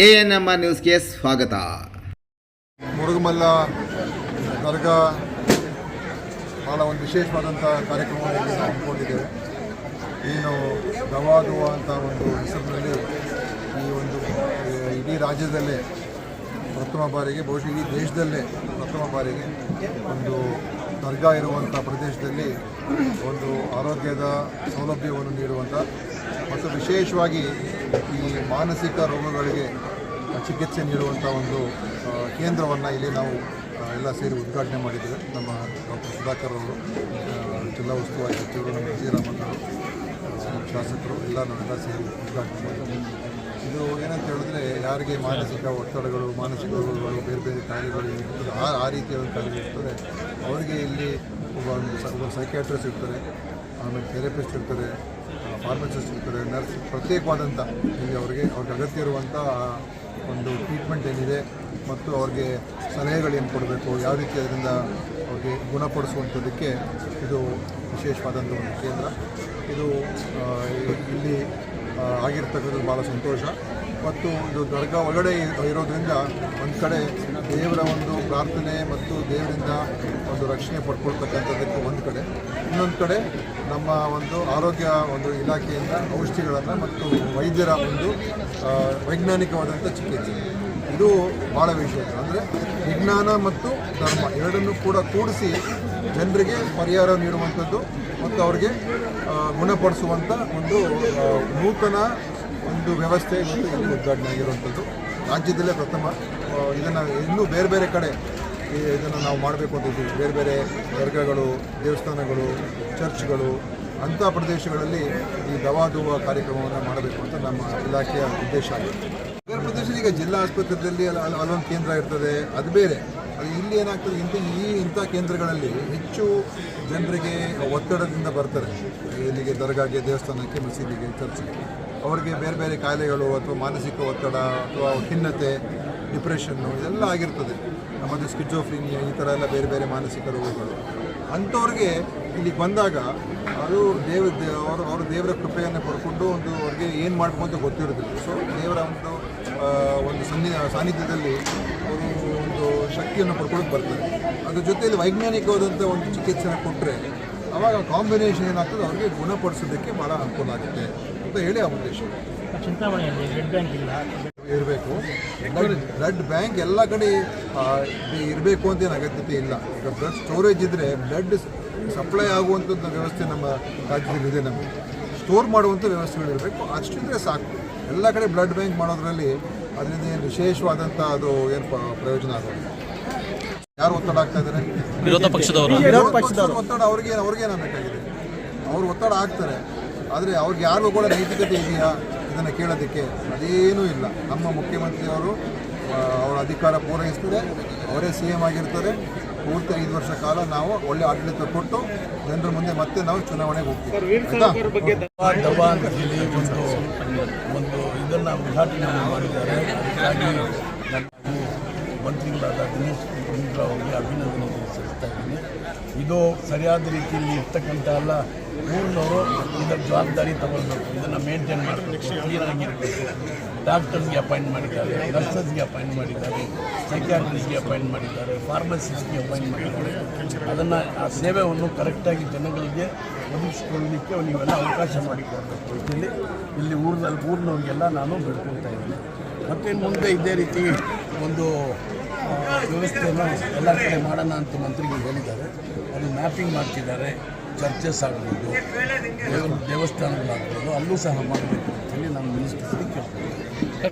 A N M R ನ್ಯೂಸ್ಗೆ ಸ್ವಾಗತ. ಮುರುಗಮಲ್ಲ ದರ್ಗಾ ಭಾಳ ಒಂದು ವಿಶೇಷವಾದಂಥ ಕಾರ್ಯಕ್ರಮವನ್ನು ಹಮ್ಮಿಕೊಂಡಿದ್ದೇವೆ. ಏನು ದವಾದುವ ಅಂತ ಒಂದು ಹೆಸರಿನಲ್ಲಿ ಈ ಒಂದು ಇಡೀ ರಾಜ್ಯದಲ್ಲೇ ಪ್ರಥಮ ಬಾರಿಗೆ, ಬಹುಶಃ ಇಡೀ ದೇಶದಲ್ಲೇ ಪ್ರಥಮ ಬಾರಿಗೆ ಒಂದು ದರ್ಗಾ ಇರುವಂಥ ಪ್ರದೇಶದಲ್ಲಿ ಒಂದು ಆರೋಗ್ಯದ ಸೌಲಭ್ಯವನ್ನು ನೀಡುವಂಥ ಮತ್ತು ವಿಶೇಷವಾಗಿ ಈ ಮಾನಸಿಕ ರೋಗಗಳಿಗೆ ಚಿಕಿತ್ಸೆ ನೀಡುವಂಥ ಒಂದು ಕೇಂದ್ರವನ್ನು ಇಲ್ಲಿ ನಾವು ಎಲ್ಲ ಸೇರಿ ಉದ್ಘಾಟನೆ ಮಾಡಿದ್ದೇವೆ. ನಮ್ಮ ಡಾಕ್ಟರ್ ಸುಧಾಕರ್ ಅವರು ಜಿಲ್ಲಾ ಉಸ್ತುವಾರಿ ಸಚಿವರು, ನಮ್ಮ ಶ್ರೀರಾಮಣ್ಣ ಶಾಸಕರು, ಎಲ್ಲ ನಾವೆಲ್ಲ ಸೇರಿ ಉದ್ಘಾಟನೆ ಮಾಡಿದ್ದೇವೆ. ಇದು ಏನಂತ ಹೇಳಿದ್ರೆ ಯಾರಿಗೆ ಮಾನಸಿಕ ಒತ್ತಡಗಳು, ಮಾನಸಿಕ ರೋಗಗಳು, ಬೇರೆ ಬೇರೆ ಕಾಯಿಲೆಗಳು ಇರ್ತದೆ, ಆ ಆ ರೀತಿಯ ಒಂದು ಕಾಯಿಲೆ ಇರ್ತದೆ, ಅವರಿಗೆ ಇಲ್ಲಿ ಒಬ್ಬ ಒಬ್ಬ ಸೈಕ್ಯಾಟ್ರಿಸ್ಟ್ ಇರ್ತಾರೆ, ಆಮೇಲೆ ಥೆರಪಿಸ್ಟ್ ಇರ್ತಾರೆ ಫಾರ್ಮಸಿಸ್ಟ್ ಇರ್ತಾರೆ ನರ್ಸ್ ಪ್ರತ್ಯೇಕವಾದಂಥ ಇಲ್ಲಿ ಅವರಿಗೆ, ಅವ್ರಿಗೆ ಅಗತ್ಯ ಇರುವಂಥ ಒಂದು ಟ್ರೀಟ್ಮೆಂಟ್ ಏನಿದೆ ಮತ್ತು ಅವ್ರಿಗೆ ಸಲಹೆಗಳೇನು ಕೊಡಬೇಕು, ಯಾವ ರೀತಿ ಅದರಿಂದ ಅವ್ರಿಗೆ ಗುಣಪಡಿಸುವಂಥದ್ದಕ್ಕೆ ಇದು ವಿಶೇಷವಾದಂಥ ಒಂದು ಕೇಂದ್ರ. ಇದು ಇಲ್ಲಿ ಆಗಿರ್ತಕ್ಕಂಥದ್ದು ಭಾಳ ಸಂತೋಷ. ಮತ್ತು ಇದು ದರ್ಗಾ ಒಳಗಡೆ ಇರೋದರಿಂದ ಒಂದು ಕಡೆ ದೇವರ ಒಂದು ಪ್ರಾರ್ಥನೆ ಮತ್ತು ದೇವರಿಂದ ಒಂದು ರಕ್ಷಣೆ ಪಡ್ಕೊಳ್ತಕ್ಕಂಥದ್ದಕ್ಕೆ ಒಂದು ಕಡೆ. ಇನ್ನೊಂದು ಕಡೆ ನಮ್ಮ ಒಂದು ಆರೋಗ್ಯ ಒಂದು ಇಲಾಖೆಯಿಂದ ಔಷಧಿಗಳನ್ನು ಮತ್ತು ವೈದ್ಯರ ಒಂದು ವೈಜ್ಞಾನಿಕವಾದಂಥ ಚಿಕಿತ್ಸೆ. ಇದು ಭಾಳ ವಿಶೇಷ. ಅಂದರೆ ವಿಜ್ಞಾನ ಮತ್ತು ಧರ್ಮ ಎರಡನ್ನೂ ಕೂಡ ಕೂಡಿಸಿ ಜನರಿಗೆ ಪರಿಹಾರ ನೀಡುವಂಥದ್ದು ಮತ್ತು ಅವರಿಗೆ ಗುಣಪಡಿಸುವಂಥ ಒಂದು ನೂತನ ಒಂದು ವ್ಯವಸ್ಥೆ ಇವತ್ತು ಇಲ್ಲಿ ಉದ್ಘಾಟನೆ ಆಗಿರುವಂಥದ್ದು. ರಾಜ್ಯದಲ್ಲೇ ಪ್ರಥಮ. ಇದನ್ನು ಇನ್ನೂ ಬೇರೆ ಬೇರೆ ಕಡೆ ಇದನ್ನು ನಾವು ಮಾಡಬೇಕು ಅಂತ ಇದ್ದೀವಿ. ಬೇರೆ ಬೇರೆ ದರ್ಗಗಳು, ದೇವಸ್ಥಾನಗಳು, ಚರ್ಚ್ಗಳು, ಅಂಥ ಪ್ರದೇಶಗಳಲ್ಲಿ ಈ ದವಾದುವ ಕಾರ್ಯಕ್ರಮವನ್ನು ಮಾಡಬೇಕು ಅಂತ ನಮ್ಮ ಇಲಾಖೆಯ ಉದ್ದೇಶ ಆಗಿದೆ. ನಗರ ಪ್ರದೇಶದಲ್ಲಿ ಈಗ ಜಿಲ್ಲಾ ಆಸ್ಪತ್ರೆಯಲ್ಲಿ ಅಲ್ಲ ಅಲ್ಲ- ಅಲ್ಲೊಂದು ಕೇಂದ್ರ ಇರ್ತದೆ. ಅದು ಬೇರೆ. ಇಲ್ಲಿ ಏನಾಗ್ತದೆ ಇಂಥ ಈ ಇಂಥ ಕೇಂದ್ರಗಳಲ್ಲಿ ಹೆಚ್ಚು ಜನರಿಗೆ ಒತ್ತಡದಿಂದ ಬರ್ತಾರೆ. ಇಲ್ಲಿಗೆ ದರ್ಗಾಗೆ ದೇವಸ್ಥಾನಕ್ಕೆ, ಮಸೀದಿಗೆ, ಚರ್ಚ್ಗೆ. ಅವರಿಗೆ ಬೇರೆ ಬೇರೆ ಕಾಯಿಲೆಗಳು ಅಥವಾ ಮಾನಸಿಕ ಒತ್ತಡ ಅಥವಾ ಖಿನ್ನತೆ, ಡಿಪ್ರೆಷನ್ನು ಇದೆಲ್ಲ ಆಗಿರ್ತದೆ. ನಮ್ಮದು ಸ್ಕಿಜೋಫ್ರೀನಿಯಾ, ಈ ಥರ ಎಲ್ಲ ಬೇರೆ ಬೇರೆ ಮಾನಸಿಕ ರೋಗಗಳು. ಅಂಥವ್ರಿಗೆ ಇಲ್ಲಿಗೆ ಬಂದಾಗ ಅದು ದೇವ ಅವರು ಅವರು ದೇವರ ಕೃಪೆಯನ್ನು ಪಡ್ಕೊಂಡು ಒಂದು ಅವ್ರಿಗೆ ಏನು ಮಾಡಬೇಕು ಅಂತ ಗೊತ್ತಿರೋದಿಲ್ಲ. ಸೊ ದೇವರ ಒಂದು ಒಂದು ಸನ್ನಿ, ಸಾನ್ನಿಧ್ಯದಲ್ಲಿ ಅವರು ಒಂದು ಶಕ್ತಿಯನ್ನು ಪಡ್ಕೊಳ್ಳೋಕೆ ಬರ್ತದೆ. ಅದ್ರ ಜೊತೆಯಲ್ಲಿ ವೈಜ್ಞಾನಿಕವಾದಂಥ ಒಂದು ಚಿಕಿತ್ಸೆನ ಕೊಟ್ಟರೆ ಆವಾಗ ಕಾಂಬಿನೇಷನ್ ಏನಾಗ್ತದೆ ಅವ್ರಿಗೆ ಗುಣಪಡಿಸೋದಕ್ಕೆ ಭಾಳ ಅನುಕೂಲ ಆಗುತ್ತೆ ಅಂತ ಹೇಳಿ ಆ ಉದ್ದೇಶ. ಚಿಂತಾಮಣಿಯಲ್ಲಿ ಬ್ಲಡ್ ಬ್ಯಾಂಕ್ ಇಲ್ಲ. ಇರಬೇಕು. ಬ್ಲಡ್ ಬ್ಲಡ್ ಬ್ಯಾಂಕ್ ಎಲ್ಲ ಕಡೆ ಇರಬೇಕು ಅಂತ ಏನು ಅಗತ್ಯತೆ ಇಲ್ಲ. ಈಗ ಬ್ಲಡ್ ಸ್ಟೋರೇಜ್ ಇದ್ದರೆ ಬ್ಲಡ್ ಸಪ್ಲೈ ಆಗುವಂಥದ್ದು ವ್ಯವಸ್ಥೆ ನಮ್ಮ ರಾಜ್ಯದಲ್ಲಿದೆ ನಮಗೆ. ಸ್ಟೋರ್ ಮಾಡುವಂಥ ವ್ಯವಸ್ಥೆಗಳಿರಬೇಕು. ಅಷ್ಟಿದ್ರೆ ಸಾಕು. ಎಲ್ಲ ಕಡೆ ಬ್ಲಡ್ ಬ್ಯಾಂಕ್ ಮಾಡೋದ್ರಲ್ಲಿ ಅದರಿಂದ ಏನು ವಿಶೇಷವಾದಂಥ ಅದು ಏನು ಪ- ಪ್ರಯೋಜನ ಆಗೋದು ಯಾರು ಒತ್ತಡ ಆಗ್ತಾ ಇದ್ದಾರೆ? ವಿರೋಧ ಪಕ್ಷದವರು. ವಿರೋಧ ಪಕ್ಷದ ಒತ್ತಡ ಅವ್ರಿಗೆ ಅವ್ರಿಗೆ ಬೇಕಾಗಿದೆ ಅವ್ರು ಒತ್ತಡ ಆಗ್ತಾರೆ ಆದರೆ ಅವ್ರಿಗೆ ಯಾರಿಗೂ ಕೂಡ ನೈತಿಕತೆ ಇದೆಯಾ? ಇದನ್ನು ಕೇಳೋದಕ್ಕೆ ಅದೇನೂ ಇಲ್ಲ. ನಮ್ಮ ಮುಖ್ಯಮಂತ್ರಿಯವರು ಅವರ ಅಧಿಕಾರ ಪೂರೈಸ್ತಾರೆ. ಅವರೇ ಸಿ ಎಂ ಆಗಿರ್ತಾರೆ. ಪೂರ್ತಿ ಐದು ವರ್ಷ ಕಾಲ ನಾವು ಒಳ್ಳೆ ಆಡಳಿತ ಕೊಟ್ಟು ಜನರ ಮುಂದೆ ಮತ್ತೆ ನಾವು ಚುನಾವಣೆಗೆ ಹೋಗ್ತೀವಿ. ಆಯ್ತಾ? ಒಂದು ಒಂದು ಇದನ್ನು ಉದ್ಘಾಟನೆ ಮಾಡಿದ್ದಾರೆ. ಅದಕ್ಕಾಗಿ ಮಂತ್ರಿಗಳಾದ ದಿನೇಶ್ ಗುಂಡೂರಾವ್ ಅವರಿಗೆ ಅಭಿನಂದನೆ ಸಲ್ಲಿಸ್ತಾ ಇದ್ದೀನಿ. ಇದು ಸರಿಯಾದ ರೀತಿಯಲ್ಲಿ ಇರ್ತಕ್ಕಂಥ ಎಲ್ಲ ಊರಿನವರು ಇದರ ಜವಾಬ್ದಾರಿ ತಗೊಳ್ಬೇಕು. ಇದನ್ನು ಮೇಂಟೈನ್ ಮಾಡಬೇಕು. ಕ್ಲೀನಾಗಿರಬೇಕು ಡಾಕ್ಟರ್ಸ್ಗೆ ಅಪಾಯಿಂಟ್ ಮಾಡಿದ್ದಾರೆ ನರ್ಸಸ್ಗೆ ಅಪಾಯಿಂಟ್ ಮಾಡಿದ್ದಾರೆ ಸೈಕ್ಯಾಟ್ರಿಸ್ಟ್ಗೆ ಅಪಾಯಿಂಟ್ ಮಾಡಿದ್ದಾರೆ ಫಾರ್ಮಸಿಸ್ಟ್ಗೆ ಅಪಾಯಿಂಟ್ ಮಾಡಿದ್ದಾರೆ. ಅದನ್ನು ಆ ಸೇವೆಯನ್ನು ಕರೆಕ್ಟಾಗಿ ಜನಗಳಿಗೆ ಒದಗಿಸ್ಕೊಳ್ಳಲಿಕ್ಕೆ ನೀವೆಲ್ಲ ಅವಕಾಶ ಮಾಡಿಕೊಡಬೇಕು. ಇದರಲ್ಲಿ ಇಲ್ಲಿ ಊರಿನಲ್ಲಿ ಊರಿನವ್ರಿಗೆಲ್ಲ ನಾನು ಬೆಳ್ಕೊಳ್ತಾ ಇದ್ದೀನಿ. ಮತ್ತು ಮುಂದೆ ಇದೇ ರೀತಿ ಒಂದು ವ್ಯವಸ್ಥೆಯನ್ನು ಎಲ್ಲ ಕಡೆ ಮಾಡೋಣ ಅಂತ ಮಂತ್ರಿಗಳು ಹೇಳಿದ್ದಾರೆ. ಅದು ಮ್ಯಾಪಿಂಗ್ ಮಾಡ್ತಿದ್ದಾರೆ. ಚರ್ಚಸ್ ಆಗ್ಬೋದು ದೇವ ದೇವಸ್ಥಾನಗಳಾಗ್ಬೋದು ಅಲ್ಲೂ ಸಹ ಮಾಡಬೇಕು ಅಂತೇಳಿ ನಾನು ಮಿನಿಸ್ಟರ್ಸ್ಗೆ ಕೇಳ್ತೀನಿ.